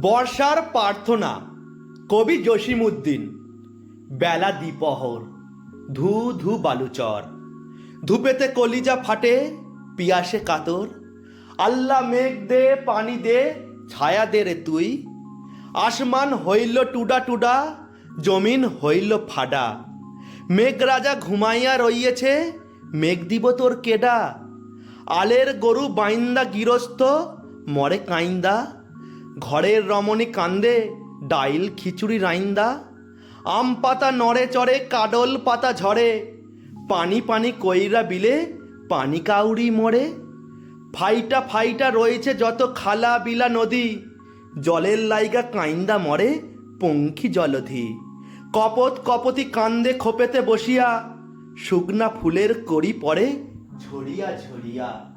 বর্ষার প্রার্থনা, কবি জসিমউদ্দিন। বেলা দ্বিপহর, ধু ধু বালুচর। ধূপেতে কলিজা ফাটে, পিয়াসে কাতর। আল্লাহ মেঘ দে, পানি দে, ছায়া দে রে তুই। আসমান হইল টুডা টুডা, জমিন হইল ফাডা। মেঘ রাজা ঘুমাইয়া রইয়েছে, মেঘ দিব তোর কেডা। আলের গরু বাইন্দা গিরস্ত মরে কাইন্দা। ঘরের রমণী কান্দে, ডাইল, খিচুড়ি, রাইন্দা। আম পাতা নড়ে চড়ে, কাডল পাতা ঝরে। পানি পানি কইরা বিলে, পানি কাউরি মরে। ফাইটা ফাইটা রয়েছে যত খালা বিলা নদী। জলের লাইগা কাইন্দা মরে পঙ্খী জলধি। কপত কপতি কান্দে খোপেতে বসিয়া, শুকনা ফুলের করি পড়ে ঝরিয়া ঝরিয়া।